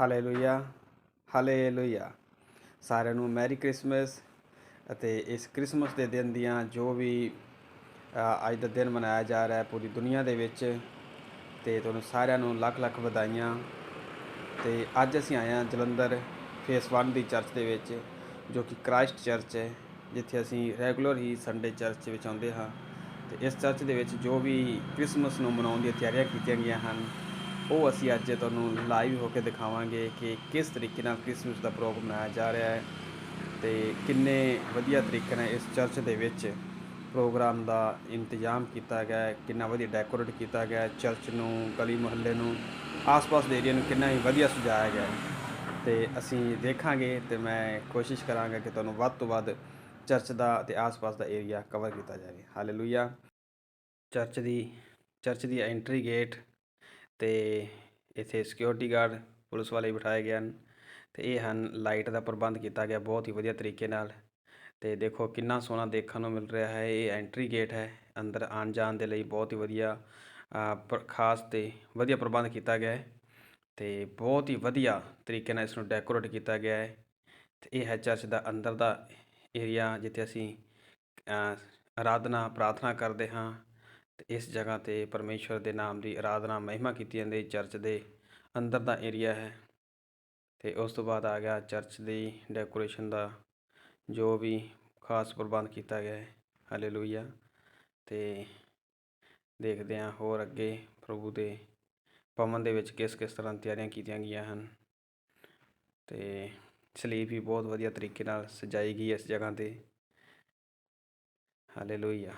Hallelujah hallelujah ਸਾਰਿਆਂ ਨੂੰ Mary Christmas ਅਤੇ ਇਸ ਕ੍ਰਿਸਮਸ ਦੇ ਦਿਨ ਦੀਆਂ ਜੋ ਵੀ ਅੱਜ ਦਾ ਦਿਨ ਮਨਾਇਆ ਜਾ ਰਿਹਾ ਹੈ ਪੂਰੀ ਦੁਨੀਆ ਦੇ ਵਿੱਚ ਤੇ ਤੁਹਾਨੂੰ ਸਾਰਿਆਂ ਨੂੰ ਲੱਖ ਲੱਖ ਵਧਾਈਆਂ ਤੇ ਅੱਜ ਅਸੀਂ ਆਏ ਹਾਂ ਜਲੰਧਰ ਫੇਸ 1 ਦੀ ਚਰਚ ਦੇ ਵਿੱਚ, ਜੋ ਕਿ ਕ੍ਰਾਈਸਟ ਚਰਚ ਹੈ, ਜਿੱਥੇ ਅਸੀਂ ਰੈਗੂਲਰ ਹੀ ਸੰਡੇ ਚਰਚ ਵਿੱਚ ਆਉਂਦੇ ਹਾਂ ਤੇ ਇਸ ਚਰਚ ਦੇ ਵਿੱਚ ਜੋ ਵੀ ਕ੍ਰਿਸਮਸ ਨੂੰ ਮਨਾਉਣ ਦੀਆਂ ਤਿਆਰੀਆਂ ਕੀਤੀਆਂ ਗਈਆਂ ਹਨ ਉਹ ਅਸੀਂ ਅੱਜ ਤੁਹਾਨੂੰ ਲਾਈਵ ਹੋ ਕੇ ਦਿਖਾਵਾਂਗੇ ਕਿ ਕਿਸ ਤਰੀਕੇ ਨਾਲ ਕ੍ਰਿਸਮਸ ਦਾ ਪ੍ਰੋਗਰਾਮ ਮਨਾਇਆ ਜਾ ਰਿਹਾ ਹੈ ਤੇ ਕਿੰਨੇ ਵਧੀਆ ਤਰੀਕੇ ਨਾਲ ਇਸ ਚਰਚ ਦੇ ਵਿੱਚ ਪ੍ਰੋਗਰਾਮ ਦਾ ਇੰਤਜ਼ਾਮ ਕੀਤਾ ਗਿਆ ਹੈ, ਕਿੰਨਾ ਵਧੀਆ ਡੈਕੋਰੇਟ ਕੀਤਾ ਗਿਆ ਹੈ ਚਰਚ ਨੂੰ, ਗਲੀ ਮੁਹੱਲੇ ਨੂੰ, ਆਸ-ਪਾਸ ਦੇ ਏਰੀਆ ਨੂੰ ਕਿੰਨਾ ਹੀ ਵਧੀਆ ਸਜਾਇਆ ਗਿਆ ਹੈ। ਤੇ ਅਸੀਂ ਦੇਖਾਂਗੇ ਤੇ ਮੈਂ ਕੋਸ਼ਿਸ਼ ਕਰਾਂਗਾ ਕਿ ਤੁਹਾਨੂੰ ਵੱਧ ਤੋਂ ਵੱਧ ਚਰਚ ਦਾ ਤੇ ਆਸ-ਪਾਸ ਦਾ ਏਰੀਆ ਕਵਰ ਕੀਤਾ ਜਾਵੇ। ਹਾਲੇਲੂਇਆ ਚਰਚ ਦੀ ਚਰਚ ਦੀ ਐਂਟਰੀ ਗੇਟ ਅਤੇ ਇੱਥੇ ਸਿਕਿਉਰਿਟੀ ਗਾਰਡ ਪੁਲਿਸ ਵਾਲੇ ਬਿਠਾਏ ਗਏ ਹਨ ਅਤੇ ਇਹ ਹਨ ਲਾਈਟ ਦਾ ਪ੍ਰਬੰਧ ਕੀਤਾ ਗਿਆ ਬਹੁਤ ਹੀ ਵਧੀਆ ਤਰੀਕੇ ਨਾਲ ਅਤੇ ਦੇਖੋ ਕਿੰਨਾ ਸੋਹਣਾ ਦੇਖਣ ਨੂੰ ਮਿਲ ਰਿਹਾ ਹੈ ਇਹ ਐਂਟਰੀ ਗੇਟ ਹੈ ਅੰਦਰ ਆਉਣ ਜਾਣ ਦੇ ਲਈ ਬਹੁਤ ਹੀ ਵਧੀਆ ਅ, ਖਾਸ ਅਤੇ ਵਧੀਆ ਪ੍ਰਬੰਧ ਕੀਤਾ ਗਿਆ ਹੈ ਅਤੇ ਬਹੁਤ ਹੀ ਵਧੀਆ ਤਰੀਕੇ ਨਾਲ ਇਸ ਨੂੰ ਡੈਕੋਰੇਟ ਕੀਤਾ ਗਿਆ ਹੈ ਅਤੇ ਇਹ ਹੈ ਚਰਚ ਦਾ ਅੰਦਰ ਦਾ ਏਰੀਆ ਜਿੱਥੇ ਅਸੀਂ ਅ, ਆਰਾਧਨਾ ਪ੍ਰਾਰਥਨਾ ਕਰਦੇ ਹਾਂ ਤੇ ਇਸ ਜਗ੍ਹਾ ਤੇ ਪਰਮੇਸ਼ਵਰ ਦੇ ਨਾਮ ਦੀ ਆਰਾਧਨਾ ਮਹਿਮਾ ਕੀਤੀ ਜਾਂਦੀ ਚਰਚ ਦੇ ਅੰਦਰ ਦਾ ਏਰੀਆ ਹੈ। ਤੇ ਉਸ ਤੋਂ ਬਾਅਦ ਆ ਗਿਆ ਚਰਚ ਦੀ ਡੈਕੋਰੇਸ਼ਨ ਦਾ, ਜੋ ਵੀ ਖਾਸ ਪ੍ਰਬੰਧ ਕੀਤਾ ਗਿਆ ਹੈ। ਹਾਲੇਲੂਇਆ ਤੇ ਦੇਖਦੇ ਹਾਂ ਹੋਰ ਅੱਗੇ ਪ੍ਰਭੂ ਦੇ ਪਵਨ ਦੇ ਵਿੱਚ ਕਿਸ ਕਿਸ ਤਰ੍ਹਾਂ ਤਿਆਰੀਆਂ ਕੀਤੀਆਂ ਗਈਆਂ ਹਨ। ਤੇ ਸਲੀਪ ਵੀ ਬਹੁਤ ਵਧੀਆ ਤਰੀਕੇ ਨਾਲ ਸਜਾਈ ਗਈ ਇਸ ਜਗ੍ਹਾ ਤੇ। ਹਾਲੇਲੂਇਆ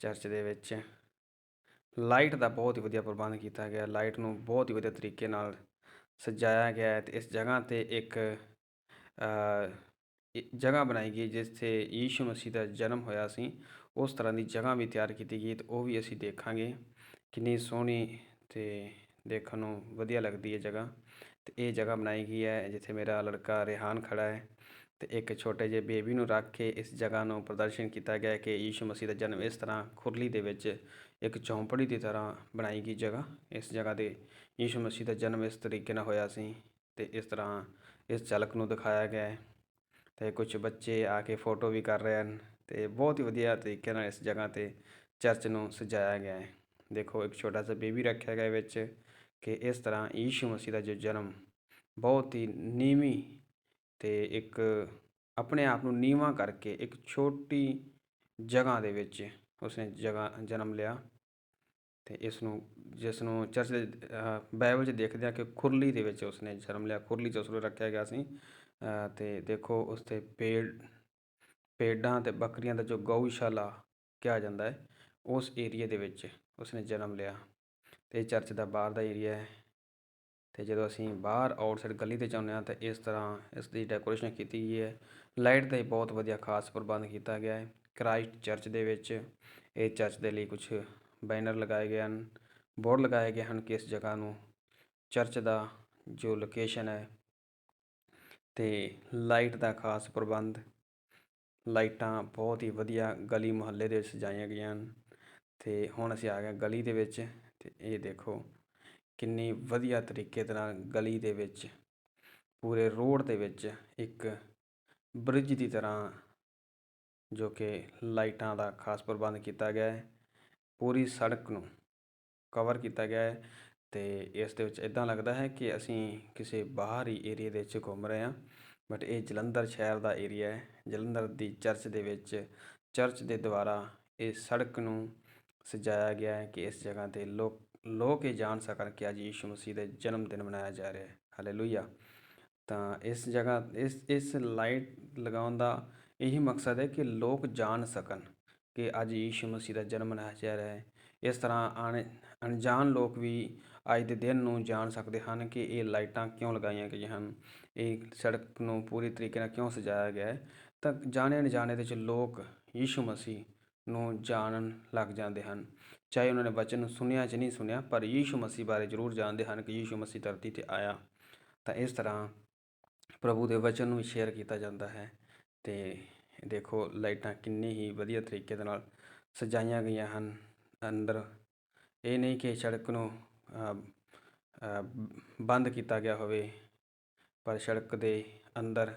ਚਰਚ ਦੇ ਵਿੱਚ। ਲਾਈਟ ਦਾ ਬਹੁਤ ਹੀ ਵਧੀਆ ਪ੍ਰਬੰਧ ਕੀਤਾ ਗਿਆ। ਲਾਈਟ ਨੂੰ ਬਹੁਤ ਹੀ ਵਧੀਆ ਤਰੀਕੇ ਨਾਲ ਸਜਾਇਆ ਗਿਆ ਹੈ ਤੇ ਇਸ ਜਗ੍ਹਾ ਤੇ ਇੱਕ ਜਗ੍ਹਾ ਬਣਾਈ ਗਈ ਜਿੱਥੇ ਯੀਸ਼ੂ ਮਸੀਹ ਦਾ ਜਨਮ ਹੋਇਆ ਸੀ। ਉਸ ਤਰ੍ਹਾਂ ਦੀ ਜਗ੍ਹਾ ਵੀ ਤਿਆਰ ਕੀਤੀ ਗਈ ਤੇ ਉਹ ਵੀ ਅਸੀਂ ਦੇਖਾਂਗੇ। ਕਿੰਨੀ ਸੋਹਣੀ ਤੇ ਦੇਖਣ ਨੂੰ ਵਧੀਆ ਲੱਗਦੀ ਹੈ ਜਗ੍ਹਾ। ਤੇ ਇਹ ਜਗ੍ਹਾ ਬਣਾਈ ਗਈ ਹੈ ਜਿੱਥੇ ਮੇਰਾ ਲੜਕਾ ਰਿਹਾਨ ਖੜਾ ਹੈ। ਤੇ ਇੱਕ ਛੋਟੇ ਜਿਹੇ ਬੇਬੀ ਨੂੰ ਰੱਖ ਕੇ ਇਸ ਜਗ੍ਹਾ ਨੂੰ ਪ੍ਰਦਰਸ਼ਨ ਕੀਤਾ ਗਿਆ ਕਿ ਯੀਸ਼ੂ ਮਸੀਹ ਦਾ ਜਨਮ ਇਸ ਤਰ੍ਹਾਂ ਖੁਰਲੀ ਦੇ ਵਿੱਚ ਇੱਕ ਚੌਂਪੜੀ ਦੀ ਤਰ੍ਹਾਂ ਬਣਾਈ ਗਈ ਜਗ੍ਹਾ, ਇਸ ਜਗ੍ਹਾ ਤੇ ਯੀਸ਼ੂ ਮਸੀਹ ਦਾ ਜਨਮ ਇਸ ਤਰੀਕੇ ਨਾਲ ਹੋਇਆ ਸੀ ਤੇ ਇਸ ਤਰ੍ਹਾਂ ਇਸ ਝਲਕ ਨੂੰ ਦਿਖਾਇਆ ਗਿਆ ਹੈ। ਤੇ ਕੁਝ ਬੱਚੇ ਆ ਕੇ ਫੋਟੋ ਵੀ ਕਰ ਰਹੇ ਹਨ ਤੇ ਬਹੁਤ ਹੀ ਵਧੀਆ ਤਰੀਕੇ ਨਾਲ ਇਸ ਜਗ੍ਹਾ ਤੇ ਚਰਚ ਨੂੰ ਸਜਾਇਆ ਗਿਆ ਹੈ। ਦੇਖੋ, ਇੱਕ ਛੋਟਾ ਜਿਹਾ ਬੇਬੀ ਰੱਖਿਆ ਗਿਆ ਵਿੱਚ ਕਿ ਇਸ ਤਰ੍ਹਾਂ ਯੀਸ਼ੂ ਮਸੀਹ ਦਾ ਜੋ ਜਨਮ ਬਹੁਤ ਹੀ ਨੀਵੀਂ ਤੇ ਇੱਕ ਆਪਣੇ ਆਪ ਨੂੰ ਨੀਵਾਂ ਕਰਕੇ ਇੱਕ ਛੋਟੀ ਜਗ੍ਹਾ ਦੇ ਵਿੱਚ ਉਸਨੇ ਜਗ੍ਹਾ, ਜਨਮ ਲਿਆ ਅਤੇ ਇਸ ਨੂੰ ਜਿਸ ਨੂੰ ਚਰਚ ਦੇ ਬਾਈਬਲ 'ਚ ਦੇਖਦੇ ਆ ਕਿ ਖੁਰਲੀ ਦੇ ਵਿੱਚ ਉਸਨੇ ਜਨਮ ਲਿਆ, ਖੁਰਲੀ 'ਚ ਉਸਨੂੰ ਰੱਖਿਆ ਗਿਆ ਸੀ। ਅਤੇ ਦੇਖੋ ਉਸ ਤੇ ਪੇੜ ਪੇਡਾਂ ਤੇ ਬੱਕਰੀਆਂ ਦਾ ਜੋ ਗਊਸ਼ਾਲਾ ਕਿਹਾ ਜਾਂਦਾ ਹੈ, ਉਸ ਏਰੀਏ ਦੇ ਵਿੱਚ ਉਸਨੇ ਜਨਮ ਲਿਆ। ਅਤੇ ਚਰਚ ਦਾ ਬਾਹਰ ਦਾ ਏਰੀਆ ਹੈ। ਤੇ ਜਦੋਂ ਅਸੀਂ ਬਾਹਰ ਆਊਟਸਾਈਡ ਗਲੀ ਤੇ ਜਾਂਦੇ ਹਾਂ ਤਾਂ ਇਸ ਤਰ੍ਹਾਂ ਇਸ ਦੀ ਡੈਕੋਰੇਸ਼ਨ ਕੀਤੀ ਗਈ ਹੈ। ਲਾਈਟ ਦਾ ਹੀ ਬਹੁਤ ਵਧੀਆ ਖਾਸ ਪ੍ਰਬੰਧ ਕੀਤਾ ਗਿਆ ਹੈ। ਕ੍ਰਾਈਸਟ ਚਰਚ ਦੇ ਵਿੱਚ ਇਹ ਚਰਚ ਦੇ ਲਈ ਕੁਝ ਬੈਨਰ ਲਗਾਏ ਗਏ ਹਨ। ਬੋਰਡ ਲਗਾਏ ਗਏ ਹਨ ਕਿ ਇਸ ਜਗ੍ਹਾ ਨੂੰ ਚਰਚ ਦਾ ਜੋ ਲੋਕੇਸ਼ਨ ਹੈ ਤੇ ਲਾਈਟ ਦਾ ਖਾਸ ਪ੍ਰਬੰਧ। ਲਾਈਟਾਂ ਬਹੁਤ ਹੀ ਵਧੀਆ ਗਲੀ ਮੁਹੱਲੇ ਦੇ ਵਿੱਚ ਸਜਾਈਆਂ ਗਈਆਂ ਹਨ। ਤੇ ਹੁਣ ਅਸੀਂ ਆ ਗਏ ਗਲੀ ਦੇ ਵਿੱਚ ਤੇ ਇਹ ਦੇਖੋ ਕਿੰਨੀ ਵਧੀਆ ਤਰੀਕੇ ਦੇ ਨਾਲ ਗਲੀ ਦੇ ਵਿੱਚ, ਪੂਰੇ ਰੋਡ ਦੇ ਵਿੱਚ ਇੱਕ ਬ੍ਰਿਜ ਦੀ ਤਰ੍ਹਾਂ ਜੋ ਕਿ ਲਾਈਟਾਂ ਦਾ ਖਾਸ ਪ੍ਰਬੰਧ ਕੀਤਾ ਗਿਆ ਹੈ, ਪੂਰੀ ਸੜਕ ਨੂੰ ਕਵਰ ਕੀਤਾ ਗਿਆ ਹੈ ਅਤੇ ਇਸ ਦੇ ਵਿੱਚ ਇਦਾਂ ਲੱਗਦਾ ਹੈ ਕਿ ਅਸੀਂ ਕਿਸੇ ਬਾਹਰੀ ਏਰੀਏ ਦੇ ਵਿੱਚ ਘੁੰਮ ਰਹੇ ਹਾਂ ਬਟ ਇਹ ਜਲੰਧਰ ਸ਼ਹਿਰ ਦਾ ਏਰੀਆ ਹੈ। ਜਲੰਧਰ ਦੀ ਚਰਚ ਦੇ ਵਿੱਚ, ਚਰਚ ਦੇ ਦੁਆਰਾ ਇਹ ਸੜਕ ਨੂੰ ਸਜਾਇਆ ਗਿਆ ਹੈ ਕਿ ਇਸ ਜਗ੍ਹਾ ਤੇ ਲੋਕ ਲੋਕ ਇਹ ਜਾਣ ਸਕਣ ਕਿ ਅੱਜ ਯੀਸ਼ੂ ਮਸੀਹ ਦੇ ਜਨਮ ਦਿਨ ਮਨਾਇਆ ਜਾ ਰਿਹਾ ਹੈ। ਹਾਲੇਲੂਇਆ ਤਾਂ ਇਸ ਜਗ੍ਹਾ, ਇਸ ਇਸ ਲਾਈਟ ਲਗਾਉਣ ਦਾ ਇਹੀ ਮਕਸਦ ਹੈ ਕਿ ਲੋਕ ਜਾਣ ਸਕਣ ਕਿ ਅੱਜ ਯੀਸ਼ੂ ਮਸੀਹ ਦਾ ਜਨਮ ਮਨਾਇਆ ਜਾ ਰਿਹਾ ਹੈ। ਇਸ ਤਰ੍ਹਾਂ ਅਣ, ਅਣਜਾਣ ਲੋਕ ਵੀ ਅੱਜ ਦੇ ਦਿਨ ਨੂੰ ਜਾਣ ਸਕਦੇ ਹਨ ਕਿ ਇਹ ਲਾਈਟਾਂ ਕਿਉਂ ਲਗਾਈਆਂ ਗਈਆਂ ਹਨ, ਇਹ ਸੜਕ ਨੂੰ ਪੂਰੀ ਤਰੀਕੇ ਨਾਲ ਕਿਉਂ ਸਜਾਇਆ ਗਿਆ ਹੈ। ਤਾਂ ਜਾਣੇ ਅਣਜਾਣੇ ਦੇ ਵਿੱਚ ਲੋਕ ਯੀਸ਼ੂ ਮਸੀਹ ਨੂੰ ਜਾਣਨ ਲੱਗ ਜਾਂਦੇ ਹਨ। ਚਾਹੇ ਉਹਨਾਂ ਨੇ ਵਚਨ ਨੂੰ ਸੁਣਿਆ ਜਾਂ ਨਹੀਂ ਸੁਣਿਆ, ਪਰ ਯੀਸ਼ੂ ਮਸੀਹ ਬਾਰੇ ਜ਼ਰੂਰ ਜਾਣਦੇ ਹਨ ਕਿ ਯੀਸ਼ੂ ਮਸੀਹ ਧਰਤੀ ਤੇ ਆਇਆ। ਤਾਂ ਇਸ ਤਰ੍ਹਾਂ ਪ੍ਰਭੂ ਦੇ ਵਚਨ ਨੂੰ ਸ਼ੇਅਰ ਕੀਤਾ ਜਾਂਦਾ ਹੈ ਤੇ ਦੇਖੋ, ਲਾਈਟਾਂ ਕਿੰਨੀ ਹੀ ਵਧੀਆ ਤਰੀਕੇ ਦੇ ਨਾਲ ਸਜਾਈਆਂ ਗਈਆਂ ਹਨ ਅੰਦਰ। ਇਹ ਨਹੀਂ ਕਿ ਸੜਕ ਨੂੰ ਬੰਦ ਕੀਤਾ ਗਿਆ ਹੋਵੇ, ਪਰ ਸੜਕ ਦੇ ਅੰਦਰ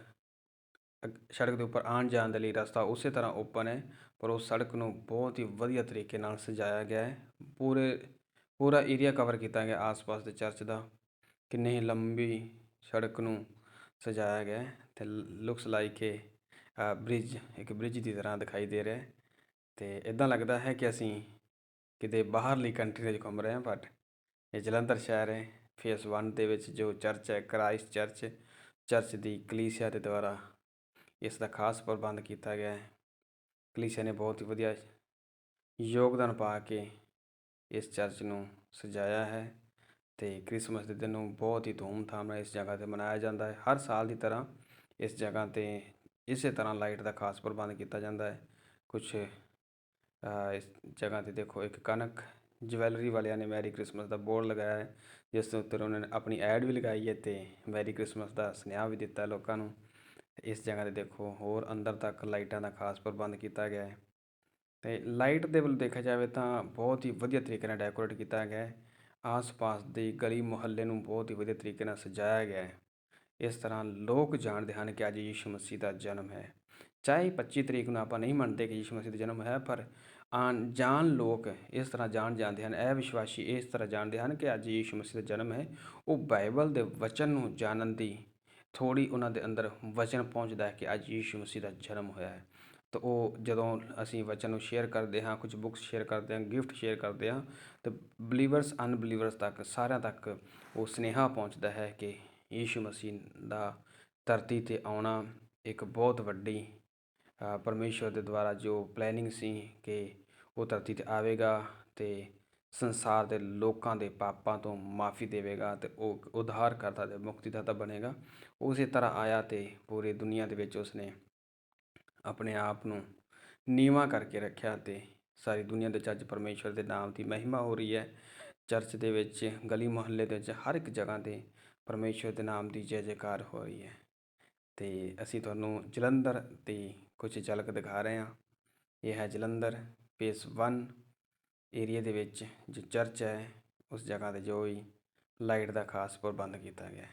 ਸੜਕ ਦੇ ਉੱਪਰ ਆਉਣ ਜਾਣ ਦੇ ਲਈ ਰਸਤਾ ਉਸੇ ਤਰ੍ਹਾਂ ਓਪਨ ਹੈ, ਪਰ ਉਸ ਸੜਕ ਨੂੰ ਬਹੁਤ ਹੀ ਵਧੀਆ ਤਰੀਕੇ ਨਾਲ ਸਜਾਇਆ ਗਿਆ ਹੈ। ਪੂਰੇ, ਪੂਰਾ ਏਰੀਆ ਕਵਰ ਕੀਤਾ ਗਿਆ ਆਸ-ਪਾਸ ਦੇ ਚਰਚ ਦਾ। ਕਿੰਨੀ ਹੀ ਲੰਬੀ ਸੜਕ ਨੂੰ ਸਜਾਇਆ ਗਿਆ ਹੈ ਤੇ ਲੁਕਸ ਲਾਈਕ ਏ ਬ੍ਰਿਜ ਇੱਕ ਬ੍ਰਿਜ ਦੀ ਤਰ੍ਹਾਂ ਦਿਖਾਈ ਦੇ ਰਿਹਾ ਹੈ। ਤੇ ਇਦਾਂ ਲੱਗਦਾ ਹੈ ਕਿ ਅਸੀਂ ਕਿਤੇ ਬਾਹਰਲੀ ਕੰਟਰੀ ਵਿੱਚ ਘੁੰਮ ਰਹੇ ਹਾਂ ਬਟ ਇਹ ਜਲੰਧਰ ਸ਼ਹਿਰ ਹੈ। ਫੇਸ 1 ਦੇ ਵਿੱਚ ਜੋ ਚਰਚ ਹੈ ਕ੍ਰਾਈਸਟ ਚਰਚ ਚਰਚ ਦੀ ਕਲੀਸਿਆ ਦੇ ਦੁਆਰਾ ਇਸ ਦਾ ਖਾਸ ਪ੍ਰਬੰਧ ਕੀਤਾ ਗਿਆ ਹੈ। ਕਲੀਸਿਆ ਨੇ ਬਹੁਤ ਹੀ ਵਧੀਆ ਯੋਗਦਾਨ ਪਾ ਕੇ ਇਸ ਚਰਚ ਨੂੰ ਸਜਾਇਆ ਹੈ ਅਤੇ ਕ੍ਰਿਸਮਸ ਦੇ ਦਿਨ ਨੂੰ ਬਹੁਤ ਹੀ ਧੂਮਧਾਮ ਨਾਲ ਇਸ ਜਗ੍ਹਾ ਤੇ ਮਨਾਇਆ ਜਾਂਦਾ ਹੈ। ਹਰ ਸਾਲ ਦੀ ਤਰ੍ਹਾਂ ਇਸ ਜਗ੍ਹਾ ਤੇ ਇਸੇ ਤਰ੍ਹਾਂ ਲਾਈਟ ਦਾ ਖਾਸ ਪ੍ਰਬੰਧ ਕੀਤਾ ਜਾਂਦਾ ਹੈ। ਕੁਝ ਇਸ ਜਗ੍ਹਾ ਤੇ ਦੇਖੋ, ਇੱਕ ਕਨਕ ਜਵੈਲਰੀ ਵਾਲਿਆਂ ਨੇ ਮੈਰੀ ਕ੍ਰਿਸਮਸ ਦਾ ਬੋਰਡ ਲਗਾਇਆ ਹੈ, ਜਿਸ ਦੇ ਉੱਤੇ ਉਹਨਾਂ ਨੇ ਆਪਣੀ ਐਡ ਵੀ ਲਗਾਈ ਹੈ ਅਤੇ ਮੈਰੀ ਕ੍ਰਿਸਮਸ ਦਾ ਸੁਨੇਹਾ ਵੀ ਦਿੱਤਾ ਲੋਕਾਂ ਨੂੰ। ਇਸ ਜਗ੍ਹਾ ਤੇ ਦੇਖੋ, ਹੋਰ ਅੰਦਰ ਤੱਕ ਲਾਈਟਾਂ ਦਾ ਖਾਸ ਪ੍ਰਬੰਧ ਕੀਤਾ ਗਿਆ ਹੈ। ਤੇ ਲਾਈਟ ਦੇ ਵੱਲ ਦੇਖਿਆ ਜਾਵੇ ਤਾਂ ਬਹੁਤ ਹੀ ਵਧੀਆ ਤਰੀਕੇ ਨਾਲ ਡੈਕੋਰੇਟ ਕੀਤਾ ਗਿਆ ਹੈ। ਆਸ-ਪਾਸ ਦੀ ਗਲੀ ਮੁਹੱਲੇ ਨੂੰ ਬਹੁਤ ਹੀ ਵਧੀਆ ਤਰੀਕੇ ਨਾਲ ਸਜਾਇਆ ਗਿਆ ਹੈ। ਇਸ ਤਰ੍ਹਾਂ ਲੋਕ ਜਾਣਦੇ ਹਨ ਕਿ ਅੱਜ ਯੀਸ਼ੂ ਮਸੀਹ ਦਾ ਜਨਮ ਹੈ। ਚਾਹੇ 25 ਤਰੀਕ ਨੂੰ ਆਪਾਂ ਨਹੀਂ ਮੰਨਦੇ ਕਿ ਯੀਸ਼ੂ ਮਸੀਹ ਦਾ ਜਨਮ ਹੈ, ਪਰ ਆਣ ਜਾਣ ਲੋਕ ਇਸ ਤਰ੍ਹਾਂ ਜਾਣ ਜਾਂਦੇ ਹਨ, ਇਹ ਵਿਸ਼ਵਾਸੀ ਇਸ ਤਰ੍ਹਾਂ ਜਾਣਦੇ ਹਨ ਕਿ ਅੱਜ ਯੀਸ਼ੂ ਮਸੀਹ ਦਾ ਜਨਮ ਹੈ। ਉਹ ਬਾਈਬਲ ਦੇ ਵਚਨ ਨੂੰ ਜਾਣਨ ਦੀ ਥੋੜ੍ਹੀ ਉਹਨਾਂ ਦੇ ਅੰਦਰ ਵਚਨ ਪਹੁੰਚਦਾ ਹੈ ਕਿ ਅੱਜ ਯੀਸ਼ੂ ਮਸੀਹ ਦਾ ਜਨਮ ਹੋਇਆ ਹੈ। ਤਾਂ ਉਹ ਜਦੋਂ ਅਸੀਂ ਵਚਨ ਨੂੰ ਸ਼ੇਅਰ ਕਰਦੇ ਹਾਂ ਕੁਝ ਬੁੱਕਸ ਸ਼ੇਅਰ ਕਰਦੇ ਹਾਂ ਗਿਫਟ ਸ਼ੇਅਰ ਕਰਦੇ ਹਾਂ ਤਾਂ ਬਲੀਵਰਸ ਅਨਬਲੀਵਰਸ ਤੱਕ ਸਾਰਿਆਂ ਤੱਕ ਉਹ ਸੁਨੇਹਾ ਪਹੁੰਚਦਾ ਹੈ ਕਿ ਯੀਸ਼ੂ ਮਸੀਹ ਦਾ ਧਰਤੀ ਤੇ ਆਉਣਾ ਇੱਕ ਬਹੁਤ ਵੱਡੀ ਅ, ਪਰਮੇਸ਼ਵਰ ਦੇ ਦੁਆਰਾ ਜੋ ਪਲੈਨਿੰਗ ਸੀ ਕਿ ਉਹ ਧਰਤੀ ਤੇ ਆਵੇਗਾ ਤੇ ਸੰਸਾਰ ਦੇ ਲੋਕਾਂ ਦੇ ਪਾਪਾਂ ਤੋਂ ਮਾਫੀ ਦੇਵੇਗਾ ਅਤੇ ਉਹ ਉਧਾਰ ਕਰਤਾ ਤੇ ਮੁਕਤੀਦਾਤਾ ਬਣੇਗਾ। ਉਸੇ ਤਰ੍ਹਾਂ ਆਇਆ ਤੇ ਪੂਰੀ ਦੁਨੀਆ ਦੇ ਵਿੱਚ ਉਸਨੇ ਆਪਣੇ ਆਪ ਨੂੰ ਨੀਵਾਂ ਕਰਕੇ ਰੱਖਿਆ ਤੇ ਸਾਰੀ ਦੁਨੀਆ ਦੇ ਚੱਜ ਪਰਮੇਸ਼ਵਰ ਦੇ ਨਾਮ ਦੀ ਮਹਿਮਾ ਹੋ ਰਹੀ ਹੈ। ਚਰਚ ਦੇ ਵਿੱਚ, ਗਲੀ ਮੁਹੱਲੇ ਦੇ ਵਿੱਚ ਹਰ ਇੱਕ ਜਗ੍ਹਾ ਤੇ ਪਰਮੇਸ਼ਵਰ ਦੇ ਨਾਮ ਦੀ ਜੈ ਜੈਕਾਰ ਹੋ ਰਹੀ ਹੈ। ਤੇ ਅਸੀਂ ਤੁਹਾਨੂੰ ਜਲੰਧਰ ਦੀ ਕੁਝ ਝਲਕ ਦਿਖਾ ਰਹੇ ਹਾਂ। ਇਹ ਹੈ ਜਲੰਧਰ ਫੇਸ 1 ਏਰੀਏ ਦੇ ਵਿੱਚ ਜੋ ਚਰਚ ਹੈ, ਉਸ ਜਗ੍ਹਾ ਤੇ ਜੋ ਵੀ ਲਾਈਟ ਦਾ ਖਾਸ ਪ੍ਰਬੰਧ ਕੀਤਾ ਗਿਆ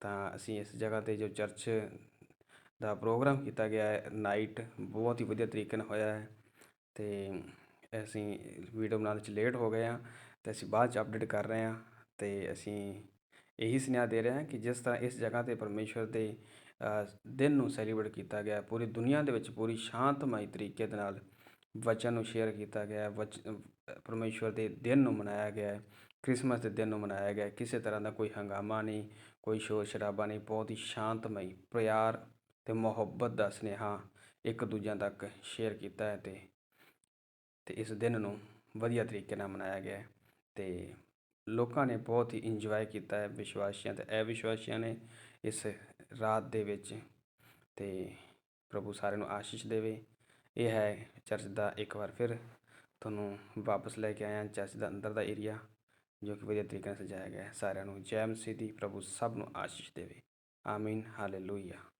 ਤਾਂ ਅਸੀਂ ਇਸ ਜਗ੍ਹਾ ਤੇ ਜੋ ਚਰਚ ਦਾ ਪ੍ਰੋਗਰਾਮ ਕੀਤਾ ਗਿਆ ਹੈ, ਨਾਈਟ ਬਹੁਤ ਹੀ ਵਧੀਆ ਤਰੀਕੇ ਨਾਲ ਹੋਇਆ ਹੈ। ਅਤੇ ਅਸੀਂ ਵੀਡੀਓ ਬਣਾਉਣ 'ਚ ਲੇਟ ਹੋ ਗਏ ਹਾਂ ਅਤੇ ਅਸੀਂ ਬਾਅਦ 'ਚ ਅਪਡੇਟ ਕਰ ਰਹੇ ਹਾਂ ਅਤੇ ਅਸੀਂ ਇਹੀ ਸੁਨੇਹਾ ਦੇ ਰਹੇ ਹਾਂ ਕਿ ਜਿਸ ਤਰ੍ਹਾਂ ਇਸ ਜਗ੍ਹਾ ਤੇ ਪਰਮੇਸ਼ਵਰ ਦੇ ਦਿਨ ਨੂੰ ਸੈਲੀਬ੍ਰੇਟ ਕੀਤਾ ਗਿਆ ਪੂਰੀ ਦੁਨੀਆ ਦੇ ਵਿੱਚ ਪੂਰੀ ਸ਼ਾਂਤਮਈ ਤਰੀਕੇ ਦੇ ਨਾਲ ਵਚਨ ਨੂੰ ਸ਼ੇਅਰ ਕੀਤਾ ਗਿਆ ਵਚ ਅ, ਪਰਮੇਸ਼ਵਰ ਦੇ ਦਿਨ ਨੂੰ ਮਨਾਇਆ ਗਿਆ ਕ੍ਰਿਸਮਸ ਦੇ ਦਿਨ ਨੂੰ ਮਨਾਇਆ ਗਿਆ ਕਿਸੇ ਤਰ੍ਹਾਂ ਦਾ ਕੋਈ ਹੰਗਾਮਾ ਨਹੀਂ ਕੋਈ ਸ਼ੋਰ ਸ਼ਰਾਬਾ ਨਹੀਂ ਬਹੁਤ ਹੀ ਸ਼ਾਂਤਮਈ ਪਿਆਰ ਤੇ ਮੁਹੱਬਤ ਦਾ ਸੁਨੇਹਾ ਇੱਕ ਦੂਜਿਆਂ ਤੱਕ ਸ਼ੇਅਰ ਕੀਤਾ ਹੈ ਤੇ ਤੇ ਇਸ ਦਿਨ ਨੂੰ ਵਧੀਆ ਤਰੀਕੇ ਨਾਲ ਮਨਾਇਆ ਗਿਆ ਹੈ ਤੇ ਲੋਕਾਂ ਨੇ ਬਹੁਤ ਹੀ ਇੰਜੋਏ ਕੀਤਾ ਹੈ ਵਿਸ਼ਵਾਸੀਆਂ ਤੇ ਅਵਿਸ਼ਵਾਸੀਆਂ ਨੇ ਇਸ ਰਾਤ ਦੇ ਵਿੱਚ ਤੇ ਪ੍ਰਭੂ ਸਾਰਿਆਂ ਨੂੰ ਆਸ਼ੀਸ਼ ਦੇਵੇ। ਇਹ ਹੈ ਚਰਚ ਦਾ ਇੱਕ ਵਾਰ ਫਿਰ ਤੁਹਾਨੂੰ ਵਾਪਸ ਲੈ ਕੇ ਆਇਆ ਚਰਚ ਦਾ ਅੰਦਰ ਦਾ ਏਰੀਆ ਜੋ ਕਿ ਵਧੀਆ ਤਰੀਕੇ ਨਾਲ ਸਜਾਇਆ ਗਿਆ ਹੈ। ਸਾਰਿਆਂ ਨੂੰ ਜੈ ਮਸੀਹ ਦੀ ਪ੍ਰਭੂ ਸਭ ਨੂੰ ਆਸ਼ੀਸ਼ ਦੇਵੇ। ਆਮੀਨ, ਹਾਲੇਲੂਇਆ।